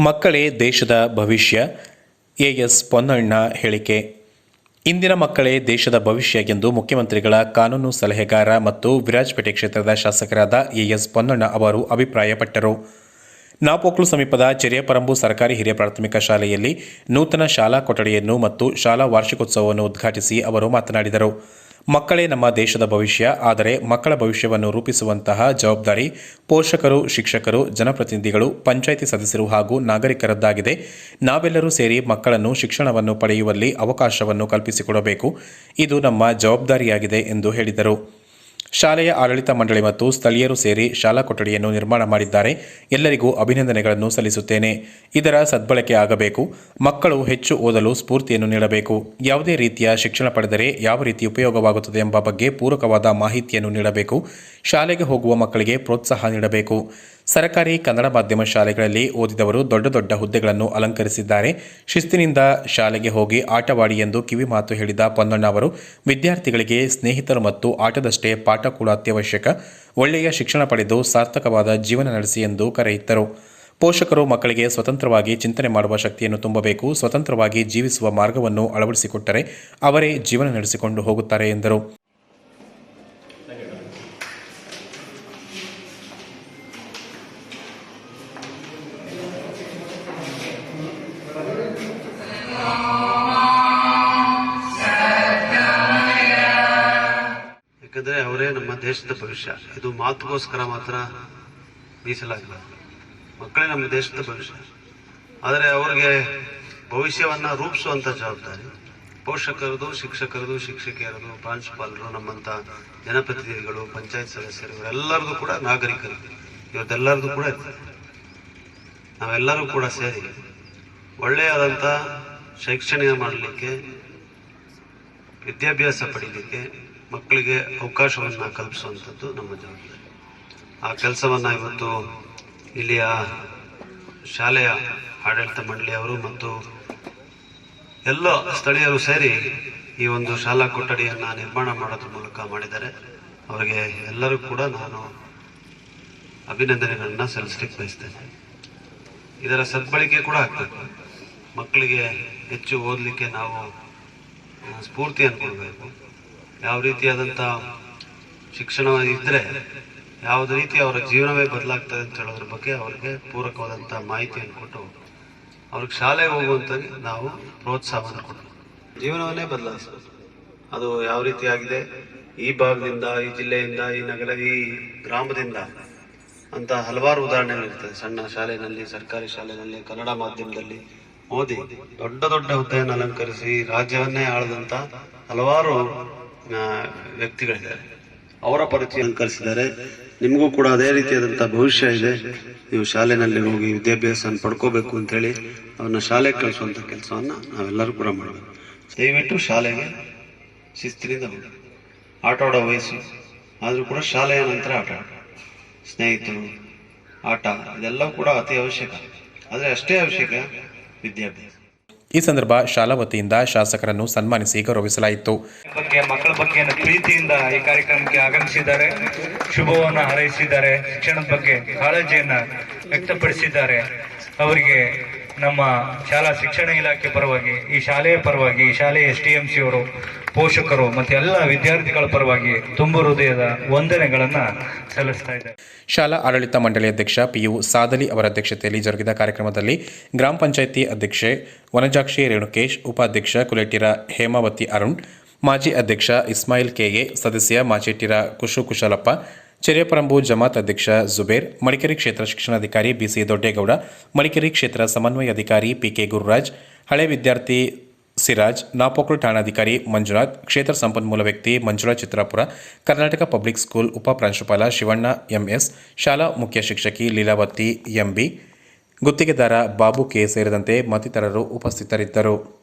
ಮಕ್ಕಳೇ ದೇಶದ ಭವಿಷ್ಯ? ಎ ಎಸ್ ಪೊನ್ನಣ್ಣ ಹೇಳಿಕೆ. ಇಂದಿನ ಮಕ್ಕಳೇ ದೇಶದ ಭವಿಷ್ಯ ಎಂದು ಮುಖ್ಯಮಂತ್ರಿಗಳ ಕಾನೂನು ಸಲಹೆಗಾರ ಮತ್ತು ವಿರಾಜಪೇಟೆ ಕ್ಷೇತ್ರದ ಶಾಸಕರಾದ ಎ ಎಸ್ ಪೊನ್ನಣ್ಣ ಅವರು ಅಭಿಪ್ರಾಯಪಟ್ಟರು. ನಾಪೋಕ್ಲು ಸಮೀಪದ ಚೆರಿಯಪರಂಬು ಸರ್ಕಾರಿ ಹಿರಿಯ ಪ್ರಾಥಮಿಕ ಶಾಲೆಯಲ್ಲಿ ನೂತನ ಶಾಲಾ ಕೊಠಡಿಯನ್ನು ಮತ್ತು ಶಾಲಾ ವಾರ್ಷಿಕೋತ್ಸವವನ್ನು ಉದ್ಘಾಟಿಸಿ ಅವರು ಮಾತನಾಡಿದರು. ಮಕ್ಕಳೇ ನಮ್ಮ ದೇಶದ ಭವಿಷ್ಯ, ಆದರೆ ಮಕ್ಕಳ ಭವಿಷ್ಯವನ್ನು ರೂಪಿಸುವಂತಹ ಜವಾಬ್ದಾರಿ ಪೋಷಕರು, ಶಿಕ್ಷಕರು, ಜನಪ್ರತಿನಿಧಿಗಳು, ಪಂಚಾಯಿತಿ ಸದಸ್ಯರು ಹಾಗೂ ನಾಗರಿಕರದ್ದಾಗಿದೆ. ನಾವೆಲ್ಲರೂ ಸೇರಿ ಮಕ್ಕಳನ್ನು, ಶಿಕ್ಷಣವನ್ನು ಪಡೆಯುವಲ್ಲಿ ಅವಕಾಶವನ್ನು ಕಲ್ಪಿಸಿಕೊಡಬೇಕು. ಇದು ನಮ್ಮ ಜವಾಬ್ದಾರಿಯಾಗಿದೆ ಎಂದು ಹೇಳಿದರು. ಶಾಲೆಯ ಆಡಳಿತ ಮಂಡಳಿ ಮತ್ತು ಸ್ಥಳೀಯರು ಸೇರಿ ಶಾಲಾ ಕೊಠಡಿಯನ್ನು ನಿರ್ಮಾಣ ಮಾಡಿದ್ದಾರೆ. ಎಲ್ಲರಿಗೂ ಅಭಿನಂದನೆಗಳನ್ನು ಸಲ್ಲಿಸುತ್ತೇನೆ. ಇದರ ಸದ್ಬಳಕೆ ಆಗಬೇಕು. ಮಕ್ಕಳು ಹೆಚ್ಚು ಓದಲು ಸ್ಫೂರ್ತಿಯನ್ನು ನೀಡಬೇಕು. ಯಾವುದೇ ರೀತಿಯ ಶಿಕ್ಷಣ ಪಡೆದರೆ ಯಾವ ರೀತಿ ಉಪಯೋಗವಾಗುತ್ತದೆ ಎಂಬ ಬಗ್ಗೆ ಪೂರಕವಾದ ಮಾಹಿತಿಯನ್ನು ನೀಡಬೇಕು. ಶಾಲೆಗೆ ಹೋಗುವ ಮಕ್ಕಳಿಗೆ ಪ್ರೋತ್ಸಾಹ ನೀಡಬೇಕು. ಸರ್ಕಾರಿ ಕನ್ನಡ ಮಾಧ್ಯಮ ಶಾಲೆಗಳಲ್ಲಿ ಓದಿದವರು ದೊಡ್ಡ ದೊಡ್ಡ ಹುದ್ದೆಗಳನ್ನು ಅಲಂಕರಿಸಿದ್ದಾರೆ. ಶಿಸ್ತಿನಿಂದ ಶಾಲೆಗೆ ಹೋಗಿ ಆಟವಾಡಿ ಎಂದು ಕಿವಿ ಮಾತು ಹೇಳಿದ ಪೊನ್ನಣ್ಣ ಅವರು, ವಿದ್ಯಾರ್ಥಿಗಳಿಗೆ ಸ್ನೇಹಿತರು ಮತ್ತು ಆಟದಷ್ಟೇ ಪಾಠ ಕೂಡ ಅತ್ಯವಶ್ಯಕ. ಒಳ್ಳೆಯ ಶಿಕ್ಷಣ ಪಡೆದು ಸಾರ್ಥಕವಾದ ಜೀವನ ನಡೆಸಿ ಎಂದು ಕರೆಯಿತ್ತರು ಪೋಷಕರು ಮಕ್ಕಳಿಗೆ ಸ್ವತಂತ್ರವಾಗಿ ಚಿಂತನೆ ಮಾಡುವ ಶಕ್ತಿಯನ್ನು ತುಂಬಬೇಕು, ಸ್ವತಂತ್ರವಾಗಿ ಜೀವಿಸುವ ಮಾರ್ಗವನ್ನು ಅಳವಡಿಸಿಕೊಟ್ಟರೆ ಅವರೇ ಜೀವನ ನಡೆಸಿಕೊಂಡು ಹೋಗುತ್ತಾರೆ ಎಂದರು. ನಮ್ಮ ದೇಶದ ಭವಿಷ್ಯ. ಇದು ಮಾತುಗೋಸ್ಕರ ಮಾತ್ರ ಮೀಸಲಾಗಿಲ್ಲ ಮಕ್ಕಳೇ ನಮ್ಮ ದೇಶದ ಭವಿಷ್ಯ. ಆದರೆ ಅವ್ರಿಗೆ ಭವಿಷ್ಯವನ್ನ ರೂಪಿಸುವಂತ ಜವಾಬ್ದಾರಿ. ಪೋಷಕರದು, ಶಿಕ್ಷಕರದು, ಶಿಕ್ಷಕಿಯರದು, ಪ್ರಾಂಶುಪಾಲರು, ನಮ್ಮಂತ ಜನಪ್ರತಿನಿಧಿಗಳು, ಪಂಚಾಯತ್ ಸದಸ್ಯರು, ಇವರೆಲ್ಲರದು ಕೂಡ ನಾಗರಿಕರು. ಇವತ್ತೆಲ್ಲರದು ಕೂಡ ಇರ್ತದೆ ನಾವೆಲ್ಲರೂ ಕೂಡ ಸೇರಿ ಒಳ್ಳೆಯಾದಂಥ ಶೈಕ್ಷಣಿಕ ಮಾಡಲಿಕ್ಕೆ, ವಿದ್ಯಾಭ್ಯಾಸ ಪಡೀಲಿಕ್ಕೆ ಮಕ್ಕಳಿಗೆ ಅವಕಾಶವನ್ನು ಕಲ್ಪಿಸುವಂಥದ್ದು ನಮ್ಮ ಜವಾಬ್ದಾರಿ. ಆ ಕೆಲಸವನ್ನು ಇವತ್ತು ಇಲ್ಲಿಯ ಶಾಲೆಯ ಆಡಳಿತ ಮಂಡಳಿಯವರು ಮತ್ತು ಎಲ್ಲ ಸ್ಥಳೀಯರು ಸೇರಿ ಈ ಒಂದು ಶಾಲಾ ಕೊಠಡಿಯನ್ನು ನಿರ್ಮಾಣ ಮಾಡೋದ್ರ ಮೂಲಕ ಮಾಡಿದ್ದಾರೆ. ಅವರಿಗೆ ಎಲ್ಲರೂ ಕೂಡ ನಾನು ಅಭಿನಂದನೆಗಳನ್ನು ಸಲ್ಲಿಸಲಿಕ್ಕೆ ಬಯಸ್ತೇನೆ. ಇದರ ಸದ್ಬಳಕೆ ಕೂಡ ಆಗ್ತದೆ ಮಕ್ಕಳಿಗೆ ಹೆಚ್ಚು ಓದಲಿಕ್ಕೆ ನಾವು ಸ್ಫೂರ್ತಿಯನ್ನು ಕೊಡಬೇಕು. ಯಾವ ರೀತಿಯಾದಂಥ ಶಿಕ್ಷಣ ಇದ್ದರೆ ಯಾವುದೇ ರೀತಿ ಅವರ ಜೀವನವೇ ಬದಲಾಗ್ತದೆ ಅಂತ ಹೇಳೋದ್ರ ಬಗ್ಗೆ ಅವರಿಗೆ ಪೂರಕವಾದಂಥ ಮಾಹಿತಿಯನ್ನು ಕೊಟ್ಟು ಅವ್ರಿಗೆ ಶಾಲೆಗೆ ಹೋಗುವಂತಾಗಿ ನಾವು ಪ್ರೋತ್ಸಾಹವನ್ನು ಕೊಡಬೇಕು ಜೀವನವನ್ನೇ ಬದಲಾಯಿಸೋದು ಅದು ಯಾವ ರೀತಿಯಾಗಿದೆ? ಈ ಭಾಗದಿಂದ, ಈ ಜಿಲ್ಲೆಯಿಂದ, ಈ ನಗರ, ಈ ಗ್ರಾಮದಿಂದ ಅಂತ ಹಲವಾರು ಉದಾಹರಣೆಗಳಿರ್ತದೆ. ಸಣ್ಣ ಶಾಲೆಯಲ್ಲಿ, ಸರ್ಕಾರಿ ಶಾಲೆಯಲ್ಲಿ, ಕನ್ನಡ ಮಾಧ್ಯಮದಲ್ಲಿ ಓದಿ ದೊಡ್ಡ ದೊಡ್ಡ ಹುದ್ದೆಯನ್ನು ಅಲಂಕರಿಸಿ ರಾಜ್ಯವನ್ನೇ ಆಳದಂತ ಹಲವಾರು ವ್ಯಕ್ತಿಗಳಿದ್ದಾರೆ. ಅವರ ಪರಿಚಯ ಅಲಂಕರಿಸಿದ್ದಾರೆ ನಿಮಗೂ ಕೂಡ ಅದೇ ರೀತಿಯಾದಂತಹ ಭವಿಷ್ಯ ಇದೆ. ನೀವು ಶಾಲೆನಲ್ಲಿ ಹೋಗಿ ವಿದ್ಯಾಭ್ಯಾಸ ಪಡ್ಕೋಬೇಕು ಅಂತ ಹೇಳಿ ಅವ್ರನ್ನ ಶಾಲೆಗೆ ಕಳಿಸುವಂತ ಕೆಲಸವನ್ನ ನಾವೆಲ್ಲರೂ ಕೂಡ ಮಾಡಬೇಕು. ದಯವಿಟ್ಟು ಶಾಲೆಗೆ ಶಿಸ್ತಿನಿಂದ ಹೋಗಿ. ಆಟ ಆಡೋ ವಯಸ್ಸು, ಆದರೂ ಕೂಡ ಶಾಲೆಯ ನಂತರ ಆಟ ಸ್ನೇಹಿತರು, ಆಟ, ಇದೆಲ್ಲವೂ ಕೂಡ ಅತಿ ಅವಶ್ಯಕ. ಆದರೆ ಅಷ್ಟೇ ಅವಶ್ಯಕ ವಿದ್ಯಾಭ್ಯಾಸ. ಈ ಸಂದರ್ಭ ಶಾಲಾ ವತಿಯಿಂದ ಶಾಸಕರನ್ನು ಸನ್ಮಾನಿಸಿ ಗೌರವಿಸಲಾಯಿತು. ಮಕ್ಕಳ ಬಗ್ಗೆ ಪ್ರೀತಿಯಿಂದ ಈ ಕಾರ್ಯಕ್ರಮಕ್ಕೆ ಆಗಮಿಸಿದ್ದಾರೆ. ಶುಭವನ್ನು ಹಾರೈಸಿದ್ದಾರೆ. ಶಿಕ್ಷಣದ ಬಗ್ಗೆ ಕಾಳಜಿಯನ್ನ ವ್ಯಕ್ತಪಡಿಸಿದ್ದಾರೆ. ಅವರಿಗೆ ನಮ್ಮ ಶಾಲಾ ಶಿಕ್ಷಣ ಇಲಾಖೆ ಪರವಾಗಿ, ಈ ಶಾಲೆಯ ಪರವಾಗಿ, ಈ ಶಾಲೆಯ ಎಸ್ ಟಿ ಎಂ ಸಿ ಅವರು, ಪೋಷಕರು ಮತ್ತು ಎಲ್ಲ ವಿದ್ಯಾರ್ಥಿಗಳ ಪರವಾಗಿ ತುಂಬ ಹೃದಯದ ವಂದನೆಗಳನ್ನು ಸಲ್ಲಿಸ್ತಾ ಇದ್ದಾರೆ. ಶಾಲಾ ಆಡಳಿತ ಮಂಡಳಿ ಅಧ್ಯಕ್ಷ ಪಿಯು ಸಾದಲಿ ಅವರ ಅಧ್ಯಕ್ಷತೆಯಲ್ಲಿ ಜರುಗಿದ ಕಾರ್ಯಕ್ರಮದಲ್ಲಿ ಗ್ರಾಮ ಪಂಚಾಯಿತಿ ಅಧ್ಯಕ್ಷೆ ವನಜಾಕ್ಷಿ ರೇಣುಕೇಶ್, ಉಪಾಧ್ಯಕ್ಷ ಕುಲೇಟಿರ ಹೇಮಾವತಿ ಅರುಣ್, ಮಾಜಿ ಅಧ್ಯಕ್ಷ ಇಸ್ಮಾಯಿಲ್ ಕೆಎ ಸದಸ್ಯ ಮಾಚೇಟಿರ ಕುಶು ಕುಶಲಪ್ಪ ಚೆರಿಯಪರಂಬು ಜಮಾತ್ ಅಧ್ಯಕ್ಷ ಜುಬೇರ್, ಮಡಿಕೇರಿ ಕ್ಷೇತ್ರ ಶಿಕ್ಷಣಾಧಿಕಾರಿ ಬಿಸಿ ದೊಡ್ಡೇಗೌಡ, ಮಡಿಕೇರಿ ಕ್ಷೇತ್ರ ಸಮನ್ವಯ ಅಧಿಕಾರಿ ಪಿಕೆ ಗುರುರಾಜ್, ಹಳೆ ವಿದ್ಯಾರ್ಥಿ ಸಿರಾಜ್ ನಾಪೋಕ್ಲು ಠಾಣಾಧಿಕಾರಿ ಮಂಜುನಾಥ್, ಕ್ಷೇತ್ರ ಸಂಪನ್ಮೂಲ ವ್ಯಕ್ತಿ ಮಂಜುಳಾ ಚಿತ್ರಾಪುರ, ಕರ್ನಾಟಕ ಪಬ್ಲಿಕ್ ಸ್ಕೂಲ್ ಉಪ ಪ್ರಾಂಶುಪಾಲ ಶಿವಣ್ಣ ಎಂಎಸ್, ಶಾಲಾ ಮುಖ್ಯ ಶಿಕ್ಷಕಿ ಲೀಲಾವತಿ ಎಂಬಿ, ಗುತ್ತಿಗೆದಾರ ಬಾಬು ಕೆ ಸೇರಿದಂತೆ ಮತ್ತಿತರರು ಉಪಸ್ಥಿತರಿದ್ದರು.